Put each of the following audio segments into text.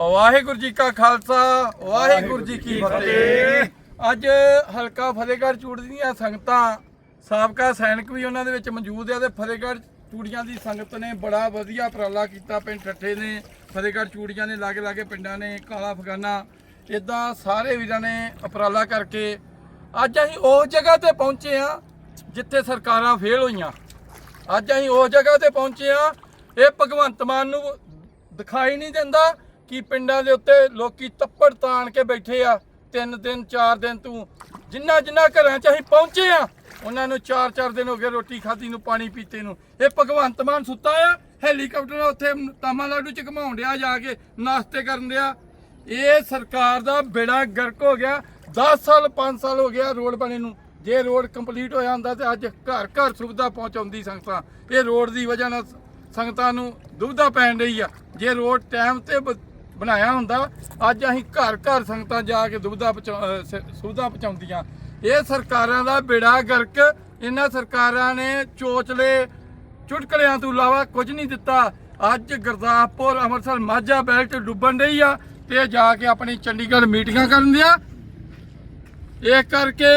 ਵਾਹਿਗੁਰੂ ਜੀ ਕਾ ਖਾਲਸਾ ਵਾਹਿਗੁਰੂ ਜੀ ਕੀ ਫਤਿਹ। ਅੱਜ ਹਲਕਾ ਫਤਿਹਗੜ੍ਹ ਚੂੜ ਦੀਆਂ ਸੰਗਤਾਂ ਸਾਬਕਾ ਸੈਨਿਕ ਵੀ ਉਹਨਾਂ ਦੇ ਵਿੱਚ ਮੌਜੂਦ ਆ ਤੇ ਫਤਿਹਗੜ੍ਹ ਚੂੜੀਆਂ ਦੀ ਸੰਗਤ ਨੇ ਬੜਾ ਵਧੀਆ ਉਪਰਾਲਾ ਕੀਤਾ। ਪਿੰਡ ਠੱਠੇ ਨੇ ਫਤਿਹਗੜ੍ਹ ਚੂੜੀਆਂ ਨੇ ਲਾਗੇ ਲਾਗੇ ਪਿੰਡਾਂ ਨੇ ਕਾਲਾ ਫਗਾਨਾ ਇਦਾਂ ਸਾਰੇ ਵੀਰਾਂ ਨੇ ਉਪਰਾਲਾ ਕਰਕੇ ਅੱਜ ਅਸੀਂ ਉਸ ਜਗ੍ਹਾ ਤੇ ਪਹੁੰਚੇ ਆ ਜਿੱਥੇ ਸਰਕਾਰਾਂ ਫੇਲ ਹੋਈਆਂ। ਅੱਜ ਅਸੀਂ ਉਸ ਜਗ੍ਹਾ ਤੇ ਪਹੁੰਚੇ ਆ ਇਹ ਭਗਵੰਤ ਮਾਨ ਨੂੰ ਦਿਖਾਈ ਨਹੀਂ ਦਿੰਦਾ। ਕਿ ਪਿੰਡਾਂ ਦੇ ਉੱਤੇ ਲੋਕੀ ਤੱਪੜ ਤਾਣ ਕੇ ਬੈਠੇ ਆ? ਤਿੰਨ ਦਿਨ, ਚਾਰ ਦਿਨ ਤੂੰ ਜਿੰਨਾ ਜਿੰਨਾ ਘਰਾਂ 'ਚ ਅਸੀਂ ਪਹੁੰਚੇ ਆ, ਉਹਨਾਂ ਨੂੰ ਚਾਰ ਚਾਰ ਦਿਨ ਹੋ ਗਏ ਰੋਟੀ ਖਾਧੀ ਨੂੰ, ਪਾਣੀ ਪੀਤੇ ਨੂੰ। ਇਹ ਭਗਵੰਤ ਮਾਨ ਸੁੱਤਾ ਆ, ਹੈਲੀਕਾਪਟਰ ਉੱਥੇ ਤਾਮਿਲਨਾਡੂ 'ਚ ਘਮਾਉਣ ਡਿਆ ਜਾ ਕੇ, ਨਾਸ਼ਤੇ ਕਰਨ ਡਿਆ। ਇਹ ਸਰਕਾਰ ਦਾ ਬੇੜਾ ਗਰਕ ਹੋ ਗਿਆ। 10 ਸਾਲ 5 ਸਾਲ ਹੋ ਗਿਆ ਰੋਡ ਬਣੇ ਨੂੰ। ਜੇ ਰੋਡ ਕੰਪਲੀਟ ਹੋਇਆ ਹੁੰਦਾ ਤੇ ਅੱਜ ਘਰ ਘਰ ਸੁਵਿਧਾ ਪਹੁੰਚਾਉਂਦੀ ਸੰਗਤਾਂ। ਇਹ ਰੋਡ ਦੀ ਵਜ੍ਹਾ ਨਾਲ ਸੰਗਤਾਂ ਨੂੰ ਦੁਬਿਧਾ ਪੈਣ ਰਹੀ ਆ। ਜੇ ਰੋਡ ਟਾਈਮ ਤੇ ਬ- ਬਣਾਇਆ ਹੁੰਦਾ। ਅੱਜ ਅਸੀਂ ਘਰ ਘਰ ਸੰਗਤਾਂ ਜਾ ਕੇ ਦੁਬਿਧਾ ਪਹੁੰਚਾ- ਸੁਵਿਧਾ ਪਹੁੰਚਾਉਂਦੀਆਂ। ਇਹ ਸਰਕਾਰਾਂ ਦਾ ਬੇੜਾ ਗਰਕ। ਇਹਨਾਂ ਸਰਕਾਰਾਂ ਨੇ ਚੋਚਲੇ, ਚੁਟਕਲਿਆਂ ਤੋਂ ਇਲਾਵਾ ਕੁਝ ਨਹੀਂ ਦਿੱਤਾ। ਅੱਜ ਗੁਰਦਾਸਪੁਰ ਅੰਮ੍ਰਿਤਸਰ ਮਾਝਾ ਬੈਲਟ ਡੁੱਬਣ ਰਹੀ ਆ ਤੇ ਜਾ ਕੇ ਆਪਣੀ ਚੰਡੀਗੜ੍ਹ ਮੀਟਿੰਗਾਂ ਕਰਨ ਦਿਆ ਇਹ ਕਰਕੇ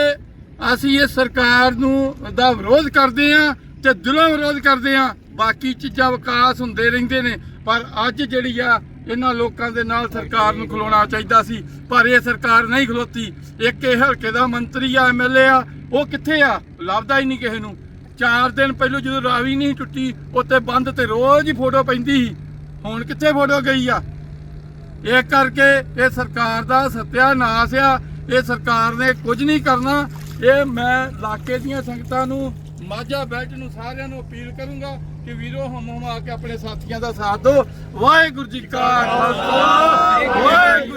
ਅਸੀਂ ਇਹ ਸਰਕਾਰ ਨੂੰ ਦਾ ਵਿਰੋਧ ਕਰਦੇ ਆ ਤੇ ਦਿਲੋਂ ਵਿਰੋਧ ਕਰਦੇ ਆ ਬਾਕੀ ਚੀਜ਼ਾਂ ਵਿਕਾਸ ਹੁੰਦੇ ਰਹਿੰਦੇ ਨੇ। ਪਰ ਅੱਜ ਜਿਹੜੀ ਆ ਇਹਨਾਂ ਲੋਕਾਂ ਦੇ ਨਾਲ ਸਰਕਾਰ ਨੂੰ ਖਲੋਣਾ ਚਾਹੀਦਾ ਸੀ, ਪਰ ਇਹ ਸਰਕਾਰ ਨਹੀਂ ਖਲੋਤੀ। ਇੱਕ ਇਹ ਹਲਕੇ ਦਾ ਮੰਤਰੀ ਆ ਐਮਐਲਏ ਆ, ਉਹ ਕਿੱਥੇ ਆ? ਲੱਭਦਾ ਹੀ ਨਹੀਂ ਕਿਸੇ ਨੂੰ। ਚਾਰ ਦਿਨ ਪਹਿਲੋਂ ਜਦੋਂ ਰਾਵੀ ਨਹੀਂ ਟੁੱਟੀ ਉੱਤੇ ਬੰਦ ਤੇ ਰੋਜ਼ ਹੀ ਫੋਟੋ ਪੈਂਦੀ ਸੀ। ਹੁਣ ਕਿੱਥੇ ਫੋਟੋ ਗਈ ਆ? ਇਹ ਕਰਕੇ ਇਹ ਸਰਕਾਰ ਦਾ ਸਤਿਆਨਾਸ਼ ਆ। ਇਹ ਸਰਕਾਰ ਨੇ ਕੁਝ ਨਹੀਂ ਕਰਨਾ। ਇਹ ਮੈਂ ਇਲਾਕੇ ਦੀਆਂ ਸੰਗਤਾਂ ਨੂੰ ਮਾਝਾ ਬੈਲਟ ਨੂੰ ਸਾਰਿਆਂ ਨੂੰ ਅਪੀਲ ਕਰੂੰਗਾ ਕਿ ਵੀਰੋ, ਹਮ ਹਮ ਆ ਕੇ ਆਪਣੇ ਸਾਥੀਆਂ ਦਾ ਸਾਥ ਦਿਓ। ਵਾਹਿਗੁਰੂ ਜੀ ਕਾ ਖਾਲਸਾ, ਵਾਹਿਗੁਰੂ